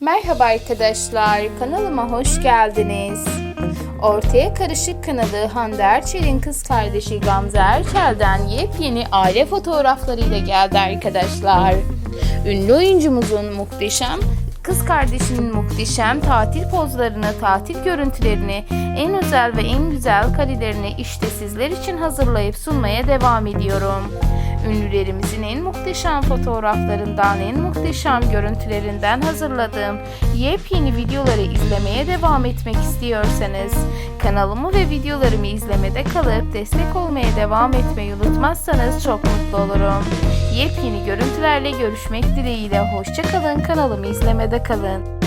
Merhaba arkadaşlar, kanalıma hoş geldiniz. Ortaya Karışık kanalı Hande Erçel'in kız kardeşi Gamze Erçel'den yepyeni aile fotoğraflarıyla geldi arkadaşlar. Ünlü oyuncumuzun muhteşem kız kardeşinin muhteşem tatil pozlarını, tatil görüntülerini, en özel ve en güzel karelerini işte sizler için hazırlayıp sunmaya devam ediyorum. Ünlülerimizin en muhteşem fotoğraflarından, en muhteşem görüntülerinden hazırladığım yepyeni videoları izlemeye devam etmek istiyorsanız kanalımı ve videolarımı izlemede kalıp destek olmaya devam etmeyi unutmazsanız çok mutlu olurum. Yepyeni görüntülerle görüşmek dileğiyle hoşçakalın kanalımı izlemede kalın.